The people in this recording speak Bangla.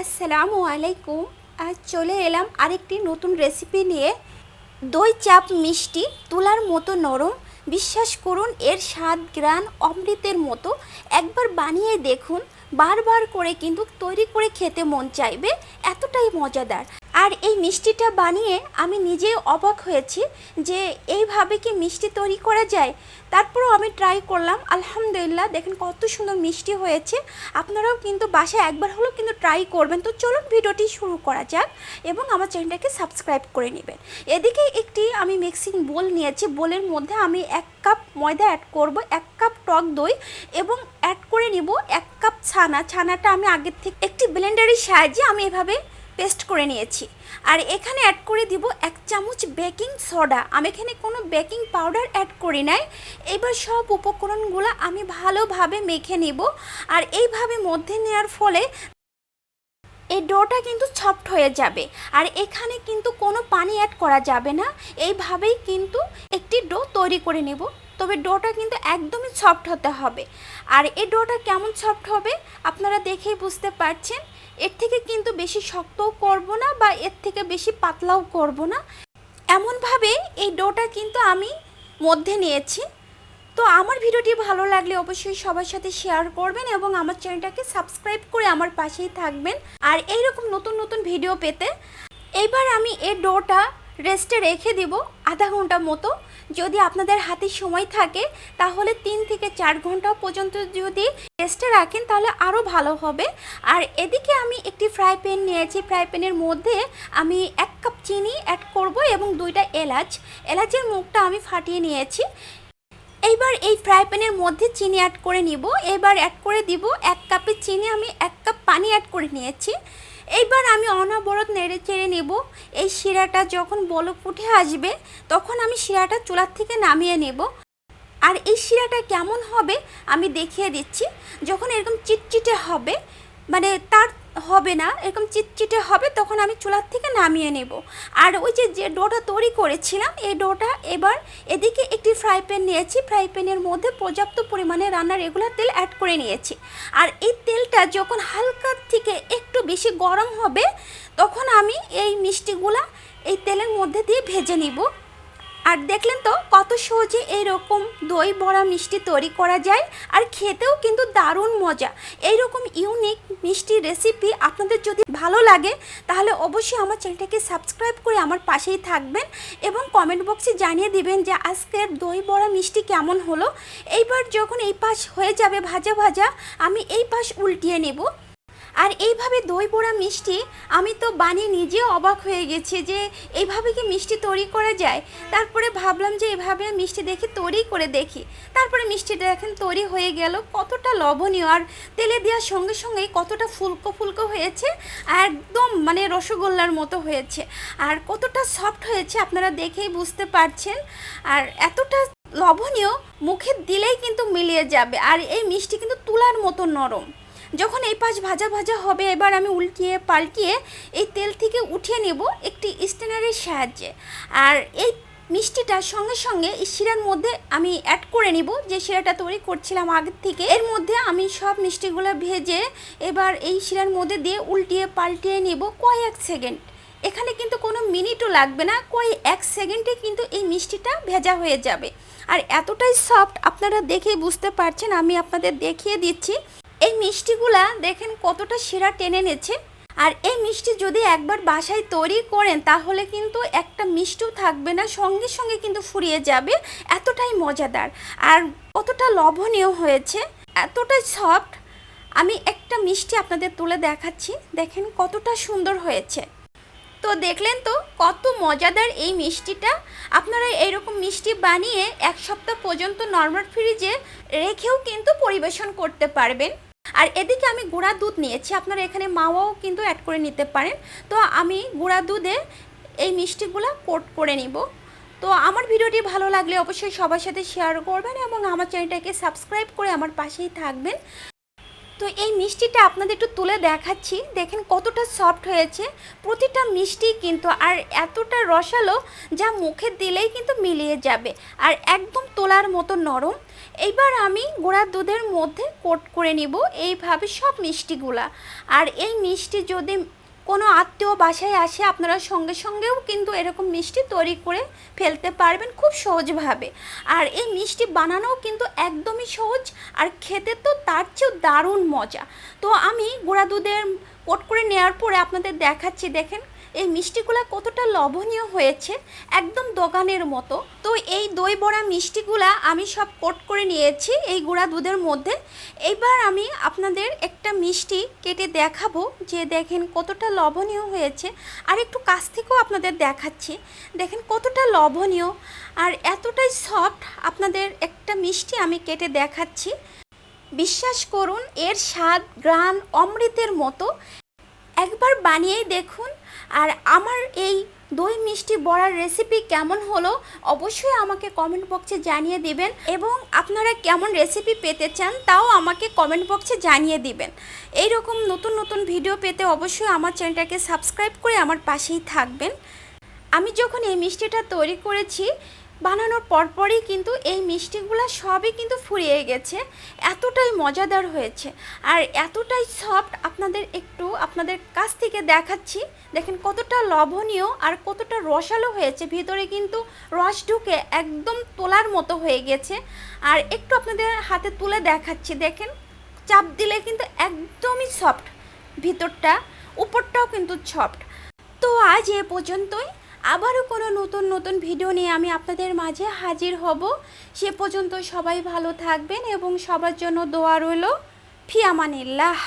আসসালামু আলাইকুম। আজ চলে এলাম আরেকটি নতুন রেসিপি নিয়ে। দই চাপ মিষ্টি, তুলার মতো নরম, বিশ্বাস করুন এর স্বাদ গ্রান অমৃতের মতো। একবার বানিয়ে দেখুন, বারবার করে কিন্তু তৈরি করে খেতে মন চাইবে, এতটাই মজাদার। আর এই মিষ্টিটা বানিয়ে আমি নিজেই অবাক হয়েছি যে এইভাবে কি মিষ্টি তৈরি করা যায়। তারপরেও আমি ট্রাই করলাম, আলহামদুলিল্লাহ দেখেন কত সুন্দর মিষ্টি হয়েছে। আপনারাও কিন্তু বাসায় একবার হলেও কিন্তু ট্রাই করবেন। তো চলুন ভিডিওটি শুরু করা যাক এবং আমার চ্যানেলটাকে সাবস্ক্রাইব করে নেবেন। এদিকে একটি আমি মিক্সিং বোল নিয়েছি। বোলের মধ্যে আমি এক কাপ ময়দা অ্যাড করব, এক কাপ টক দই এবং অ্যাড করে নিব এক কাপ ছানা। ছানাটা আমি আগের থেকে একটি ব্লেন্ডারের সাহায্যে আমি এভাবে পেস্ট করে নিয়েছি। আর এখানে অ্যাড করে দিব এক চামচ বেকিং সোডা আমি এখানে কোনো বেকিং পাউডার অ্যাড করি নাই। এবার সব উপকরণগুলো আমি ভালোভাবে মেখে নিব। আর এইভাবে মধ্যে নেওয়ার ফলে এই ডোটা কিন্তু সফট হয়ে যাবে। আর এখানে কিন্তু কোনো পানি অ্যাড করা যাবে না। এইভাবেই কিন্তু একটি ডো তৈরি করে নেব। তবে ডোটা কিন্তু একদমই সফট হতে হবে। আর এই ডোটা কেমন সফট হবে আপনারা দেখেই বুঝতে পারছেন। এর থেকে কিন্তু বেশি শক্তও করব না বা এর থেকে বেশি পাতলাও করব না। এমনভাবে এই ডোটা কিন্তু আমি মধ্যে নিয়েছি। তো আমার ভিডিওটি ভালো লাগলে অবশ্যই সবার সাথে শেয়ার করবেন এবং আমার চ্যানেলটাকে সাবস্ক্রাইব করে আমার পাশেই থাকবেন। আর এই রকম নতুন নতুন ভিডিও পেতে এবার আমি এই ডোটা রেস্টে রেখে দিব আধা ঘণ্টা মতো। যদি আপনাদের হাতে সময় থাকে, তাহলে তিন থেকে চার ঘণ্টা পর্যন্ত যদি রেস্টে রাখেন, তাহলে আরও ভালো হবে। আর এদিকে আমি একটি ফ্রাই প্যান নিয়েছি। ফ্রাই প্যানের মধ্যে আমি এক কাপ চিনি অ্যাড করব এবং দুইটা এলাচ। এলাচের মুখটা আমি ফাটিয়ে নিয়েছি। এইবার এই ফ্রাই প্যানের মধ্যে চিনি অ্যাড করে নিব। এবার অ্যাড করে দিব এক কাপের চিনি। আমি এক কাপ পানি অ্যাড করে নিয়েছি। এইবার আমি অনবরত নেড়ে চেড়ে নেব। এই শিরাটা যখন বলক ফুটে আসবে, তখন আমি শিরাটা চুলার থেকে নামিয়ে নেব। আর এই শিরাটা কেমন হবে আমি দেখিয়ে দিচ্ছি। যখন এরকম চিটচিটে হবে মানে তার হবে না, এরকম চিটচিটে হবে, তখন আমি চুলার থেকে নামিয়ে নেব। আর ওই যে যে ডোটা তৈরি করেছিলাম, এই ডোটা এবার এদিকে একটি ফ্রাই প্যান নিয়েছি। ফ্রাই প্যানের মধ্যে পর্যাপ্ত পরিমাণে রান্নার রেগুলার তেল অ্যাড করে নিয়েছি। আর এই তেলটা যখন হালকা থেকে একটু বেশি গরম হবে, তখন আমি এই মিষ্টিগুলা এই তেলের মধ্যে দিয়ে ভেজে নিব। আর দেখলেন তো কত সহজে এইরকম দই বড়া মিষ্টি তৈরি করা যায় আর খেতেও কিন্তু দারুণ মজা। এইরকম ইউনিক মিষ্টি রেসিপি আপনাদের যদি ভালো লাগে, তাহলে অবশ্যই আমার চ্যানেলটাকে সাবস্ক্রাইব করে আমার পাশেই থাকবেন এবং কমেন্ট বক্সে জানিয়ে দিবেন যে আজকের দই বড়া মিষ্টি কেমন হলো। এইবার যখন এই পাশ হয়ে যাবে ভাজা ভাজা, আমি এই পাশ উল্টিয়ে নেব। আর এইভাবে দই বড়া মিষ্টি, আমি তো বানিয়ে নিজেও অবাক হয়ে গেছি যে এইভাবে কি মিষ্টি তৈরি করা যায়। তারপরে ভাবলাম যে এভাবে মিষ্টি দেখি তৈরি করে দেখি। তারপরে মিষ্টিটা এখন তৈরি হয়ে গেল, কতটা লবণীয়। আর তেলে দেওয়ার সঙ্গে সঙ্গেই কতটা ফুলকো ফুলকো হয়েছে, একদম মানে রসগোল্লার মতো হয়েছে। আর কতটা সফট হয়েছে আপনারা দেখেই বুঝতে পারছেন। আর এতটা লবণীয়, মুখে দিলেই কিন্তু মিলিয়ে যাবে। আর এই মিষ্টি কিন্তু তুলার মতো নরম। যখন এই পাশ ভাজা ভাজা হবে, এবার আমি উল্টিয়ে পাল্টিয়ে এই তেল থেকে উঠিয়ে নেব একটি স্টেনারের সাহায্যে। আর এই মিষ্টিটা সঙ্গে সঙ্গে এই শিরার মধ্যে আমি অ্যাড করে নিব, যে শিরাটা তৈরি করছিলাম আগের থেকে। এর মধ্যে আমি সব মিষ্টিগুলো ভেজে এবার এই শিরার মধ্যে দিয়ে উল্টিয়ে পাল্টিয়ে নেব কয়েক সেকেন্ড। এখানে কিন্তু কোনো মিনিটও লাগবে না, কয়েক এক সেকেন্ডে কিন্তু এই মিষ্টিটা ভেজা হয়ে যাবে। আর এতটাই সফট আপনারা দেখেই বুঝতে পারছেন, আমি আপনাদের দেখিয়ে দিচ্ছি। এই মিষ্টিগুলা দেখেন কতটা শিরা টেনে নেছে। আর এই মিষ্টি যদি একবার বাসায় তৈরি করেন, তাহলে কিন্তু একটা মিষ্টিও থাকবে না, সঙ্গে সঙ্গে কিন্তু ফুরিয়ে যাবে, এতটাই মজাদার। আর কতটা লবণীয় হয়েছে, এতটাই সফট। আমি একটা মিষ্টি আপনাদের তুলে দেখাচ্ছি, দেখেন কতটা সুন্দর হয়েছে। তো দেখলেন তো, কত মজাদার এই মিষ্টিটা। আপনারা এইরকম মিষ্টি বানিয়ে এক সপ্তাহ পর্যন্ত নর্মাল ফ্রিজে রেখেও কিন্তু পরিবেশন করতে পারবেন। আর এদিকে আমি গুঁড়া দুধ নিয়েছি। আপনারা এখানে মাওয়াও কিন্তু অ্যাড করে নিতে পারেন। তো আমি গুঁড়া দুধে এই মিষ্টিগুলো কোট করে নিব। তো আমার ভিডিওটি ভালো লাগলে অবশ্যই সবার সাথে শেয়ার করবেন এবং আমার চ্যানেলটাকে সাবস্ক্রাইব করে আমার পাশেই থাকবেন। তো এই মিষ্টিটা আপনাদের একটু তুলে দেখাচ্ছি। দেখেন কতটা সফট হয়েছে। প্রতিটা মিষ্টি কিন্তু আর এতটা রসালো যা মুখে দিলেই কিন্তু মিলিয়ে যাবে। আর একদম তোলার মতো নরম। এইবার আমি গোড়ার দুধের মধ্যে কোট করে নিব। এইভাবে সব মিষ্টিগুলা। আর এই মিষ্টি যদি কোনো আত্মীয় বাসায় আসে, আপনারা সঙ্গে সঙ্গেও কিন্তু এরকম মিষ্টি তৈরি করে ফেলতে পারবেন খুব সহজভাবে। আর এই মিষ্টি বানানোও কিন্তু একদমই সহজ, আর খেতে তো তার চেয়েও দারুণ মজা। তো আমি গুঁড়া দুধের কোট করে নেওয়ার পরে আপনাদের দেখাচ্ছি, দেখেন, এই মিষ্টিগুলো কতটা লবণীয় হয়েছে, একদম দোকানের মতো। তো এই দই বড়া মিষ্টিগুলা আমি সব কোট করে নিয়েছি এই গুঁড়া দুধের মধ্যে। এইবার আমি আপনাদের একটা মিষ্টি কেটে দেখাবো যে দেখেন কতটা লবণীয় হয়েছে। আর একটু কাছ থেকেও আপনাদের দেখাচ্ছি। দেখেন কতটা লবণীয় আর এতটাই সফট আপনাদের একটা মিষ্টি আমি কেটে দেখাচ্ছি। বিশ্বাস করুন, এর স্বাদ, গ্রান, অমৃতের মতো। একবার বানিয়েই দেখুন। আর আমার এই দই মিষ্টি বড়ার রেসিপি কেমন হলো, অবশ্যই আমাকে কমেন্ট বক্সে জানিয়ে দিবেন। এবং আপনারা কেমন রেসিপি পেতে চান, তাও আমাকে কমেন্ট বক্সে জানিয়ে দিবেন। এই রকম নতুন নতুন ভিডিও পেতে অবশ্যই আমার চ্যানেলটাকে সাবস্ক্রাইব করে আমার পাশেই থাকবেন। আমি যখন এই মিষ্টিটা তৈরি করেছি বানানোর পরপরই কিন্তু এই মিষ্টিগুলো সবই কিন্তু ফুরিয়ে গেছে। এতটাই মজাদার হয়েছে। আর এতটাই সফট আপনাদের একটু আপনাদের কাছ থেকে দেখাচ্ছি। দেখেন কতটা লবণীয় আর কতটা রসালো হয়েছে। ভিতরে কিন্তু রস ঢুকে একদম তোলার মতো হয়ে গেছে। আর একটু আপনাদের হাতে তুলে দেখাচ্ছি। দেখেন, চাপ দিলে কিন্তু একদমই সফট ভিতরটা, উপরটাও কিন্তু সফট তো আজ এ পর্যন্তই। আবারও কোনো নতুন নতুন ভিডিও নিয়ে আমি আপনাদের মাঝে হাজির হব। সে পর্যন্ত সবাই ভালো থাকবেন এবং সবার জন্য দোয়া রইল ফিয়ামানিল্লাহ